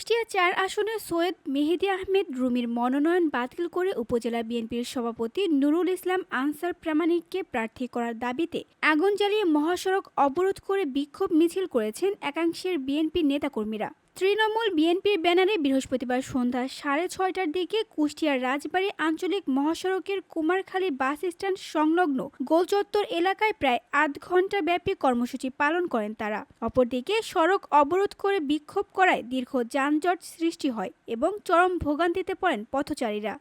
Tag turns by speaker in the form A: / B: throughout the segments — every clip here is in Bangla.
A: কুষ্টিয়া চার আসনে সৈয়দ মেহেদি আহমেদ রুমির মনোনয়ন বাতিল করে উপজেলা বিএনপির সভাপতি নুরুল ইসলাম আনসার প্রামাণিককে প্রার্থী করার দাবিতে আগুন জ্বালিয়ে মহাসড়ক অবরোধ করে বিক্ষোভ মিছিল করেছেন একাংশের বিএনপি নেতাকর্মীরা। তৃণমূল বিএনপির ব্যানারে বৃহস্পতিবার সন্ধ্যা সাড়ে ছয়টার দিকে কুষ্টিয়ার রাজবাড়ী আঞ্চলিক মহাসড়কের কুমারখালী বাস স্ট্যান্ড সংলগ্ন গোলচত্বর এলাকায় প্রায় আধ ঘণ্টা ব্যাপী কর্মসূচি পালন করেন তারা। অপরদিকে সড়ক অবরোধ করে বিক্ষোভ করায় দীর্ঘ যানজট সৃষ্টি হয় এবং চরম ভোগান্তিতে পড়েন পথচারীরা।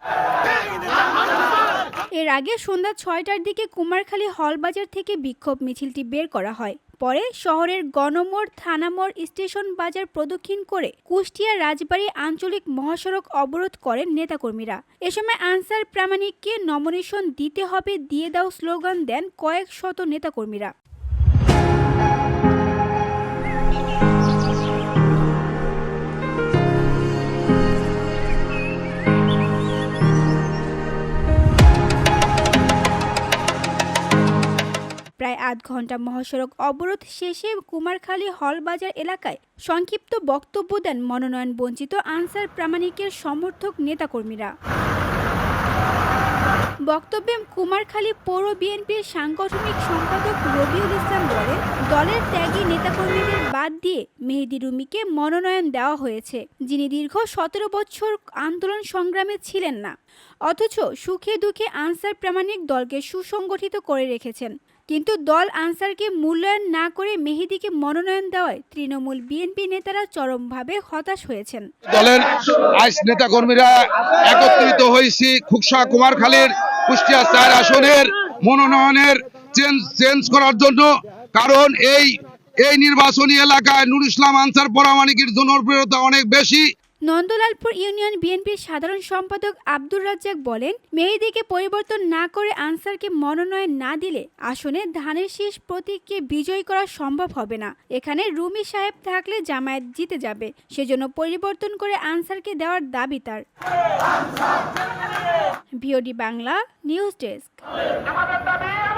A: এর আগে সন্ধ্যা ছয়টার দিকে কুমারখালী হলবাজার থেকে বিক্ষোভ মিছিলটি বের করা হয়। পরে শহরের গণমোড় থানামোড় স্টেশন বাজার প্রদক্ষিণ করে কুষ্টিয়া রাজবাড়ী আঞ্চলিক মহাসড়ক অবরোধ করেন নেতাকর্মীরা। এ সময় আনসার প্রামাণিককে নমিনেশন দিতে হবে দিয়ে দাও স্লোগান দেন কয়েক শত নেতাকর্মীরা। প্রায় আধ ঘণ্টা মহাসড়ক অবরোধ শেষে কুমারখালী হলবাজার এলাকায় সংক্ষিপ্ত বক্তব্য দেন মনোনয়ন বঞ্চিত আনসার প্রামাণিকের সমর্থক নেতাকর্মীরা। বক্তব্যে কুমারখালী পৌর বিএনপির সাংগঠনিক সম্পাদক রবিউল ইসলাম বলেন, দলের ত্যাগী নেতাকর্মীদের বাদ দিয়ে মেহেদি রুমিকে মনোনয়ন দেওয়া হয়েছে, যিনি দীর্ঘ সতেরো বছর আন্দোলন সংগ্রামে ছিলেন না। অথচ সুখে দুঃখে আনসার প্রামাণিক দলকে সুসংগঠিত করে রেখেছেন। কিন্তু দল আনসারকে মূল্যায়ন না করে মেহেদিকে মনোনয়ন দেওয়ায় তৃণমূল বিএনপি নেতারা চরমভাবে হতাশ হয়েছেন।
B: দলের আইস নেতা কর্মীরা একত্রিত হয়েছি খুকসা কুমারখালীর কুষ্টিয়া চার আসনের মনোনয়নের চেঞ্জ চেঞ্জ করার জন্য। কারণ এই এই নির্বাচনী এলাকায় নুর ইসলাম আনসার পরামানিকের জনপ্রিয়তা অনেক বেশি।
A: নন্দলালপুর ইউনিয়ন বিএনপির সাধারণ সম্পাদক আব্দুর রাজ্জাক বলেন মেহেদিকে পরিবর্তন না করে আনসারকে মনোনয়ন না দিলে আসনে ধানের শীষ প্রতীককে বিজয়ী করা সম্ভব হবে না। এখানে রুমি সাহেব থাকলে জামায়াত জিতে যাবে সেজন্য পরিবর্তন করে আনসারকে দেওয়ার দাবি তার। VOD Bangla news desk.
C: আমাদের দাবি